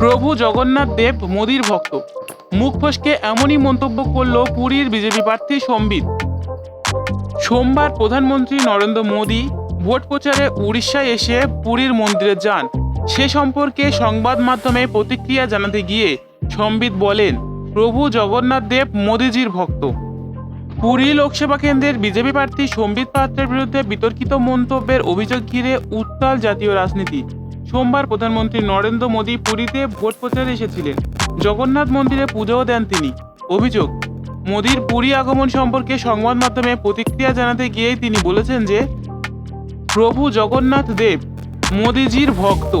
প্রভু জগন্নাথ দেব মোদির ভক্ত। মুখ ফসকে এমনই মন্তব্য করল পুরীর বিজেপি প্রার্থী সম্বিত। সোমবার প্রধানমন্ত্রী নরেন্দ্র মোদী ভোট প্রচারে উড়িষ্যায় এসে পুরীর মন্দিরে যান। সে সম্পর্কে সংবাদ মাধ্যমে প্রতিক্রিয়া জানাতে গিয়ে সম্বিত বলেন, প্রভু জগন্নাথ দেব মোদিজির ভক্ত। পুরী লোকসভা কেন্দ্রের বিজেপি প্রার্থী সম্বিত পাত্রের বিরুদ্ধে বিতর্কিত মন্তব্যের অভিযোগ ঘিরে উত্তাল জাতীয় রাজনীতি। সোমবার প্রধানমন্ত্রী নরেন্দ্র মোদী পুরীতে ভোট প্রচারে এসেছিলেন। জগন্নাথ মন্দিরে পুজোও দেন তিনি। অভিযোগ, মোদীর পুরী আগমন সম্পর্কে সংবাদ মাধ্যমে প্রতিক্রিয়া জানাতে গিয়েই তিনি বলেছেন যে, প্রভু জগন্নাথ দেব, মোদিজির ভক্ত।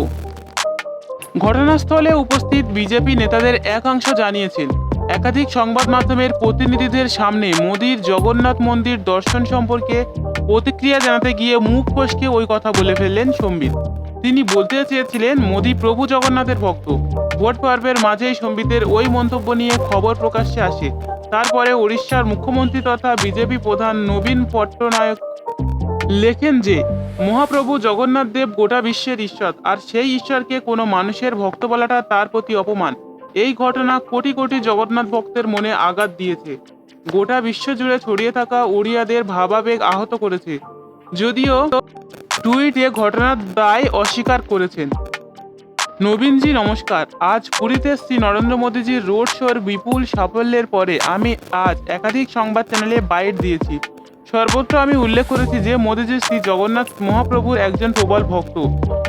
ঘটনাস্থলে উপস্থিত বিজেপি নেতাদের একাংশ জানিয়েছেন, একাধিক সংবাদ মাধ্যমের প্রতিনিধিদের সামনে মোদির জগন্নাথ মন্দির দর্শন সম্পর্কে প্রতিক্রিয়া জানাতে গিয়ে মুখ ফসকে ওই কথা বলে ফেললেন সম্বিত। তিনি বলতে চেয়েছিলেন, মোদি প্রভু জগন্নাথের ভক্ত। ভোট পর্বের মাঝেই সম্বিতের ওই মন্তব্য নিয়ে খবর প্রকাশ্যে আসে। তারপরে উড়িষ্যার মুখ্যমন্ত্রী তথা বিজেপি প্রধান নবীন পট্টনায়ক লেখেন যে, মহাপ্রভু জগন্নাথ দেব গোটা বিশ্বের ঈশ্বর, আর সেই ঈশ্বরকে কোনো মানুষের ভক্ত বলাটা তার প্রতি অপমান। এই ঘটনা কোটি কোটি জগন্নাথ ভক্তের মনে আঘাত দিয়েছে। গোটা বিশ্ব জুড়ে ছড়িয়ে থাকা উড়িয়াদের ভাবাবেগ আহত করেছে। যদিও টুইটে ঘটনার দায় অস্বীকার করেছেন। নবীনজি, নমস্কার। আজ পুরীতে শ্রী নরেন্দ্র মোদীজির রোড শোর বিপুল সাফল্যের পরে আমি আজ একাধিক সংবাদ চ্যানেলে বাইট দিয়েছি। সর্বত্র আমি উল্লেখ করেছি যে, মোদীজি শ্রী জগন্নাথ মহাপ্রভুর একজন প্রবল ভক্ত।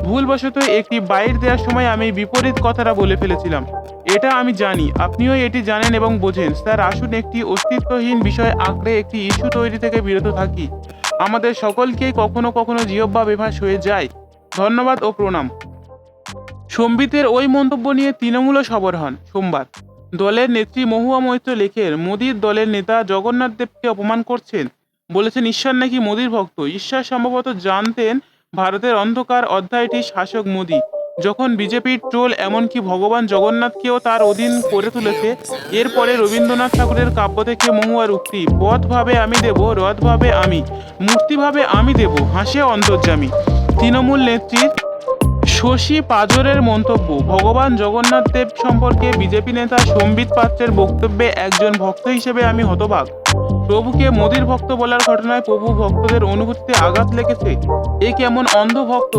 ভুলবশত একটি বাইট দেওয়ার সময় আমি বিপরীত কথাটা বলে ফেলেছিলাম। এটা আমি জানি, আপনিও এটি জানেন এবং বোঝেন। স্যার, আসুন একটি অস্তিত্বহীন বিষয় আঁকড়ে একটি ইস্যু তৈরি থেকে বিরত থাকি। আমাদের সকলকেই কখনো কখনো জিহব্বা বেভাস হয়ে যায়। ধন্যবাদ ও প্রণাম। সম্বিতের ওই মন্তব্য নিয়ে তৃণমূলও সবর হন। সোমবার দলের নেত্রী মহুয়া মৈত্র লেখের মোদীর দলের নেতা জগন্নাথ দেবকে অপমান করছেন। বলেছেন, ঈশ্বর নাকি মোদীর ভক্ত। ঈশ্বর সম্ভবত জানতেন ভারতের অন্ধকার অধ্যায়টি শাসক মোদী। যখন বিজেপির ট্রোল, এমনকি ভগবান জগন্নাথকেও তার অধীন করে তুলেছে, এরপরে রবীন্দ্রনাথ ঠাকুরের কাব্য থেকে মহুয়ার উক্তি পথভাবে আমি দেব, রথভাবে আমি, মূর্তিভাবে আমি দেব, হাসে অন্তর্যামী। তৃণমূল নেত্রীর শশী পাজরের মন্তব্য, ভগবান জগন্নাথ দেব সম্পর্কে বিজেপি নেতা সম্বিত পাত্রের বক্তব্যে একজন ভক্ত হিসেবে আমি হতবাক। প্রভুকে মোদির ভক্ত বলার ঘটনায় প্রভু ভক্তদের অনুভূতিতে আঘাত লেগেছে। এ কেমন অন্ধ ভক্ত?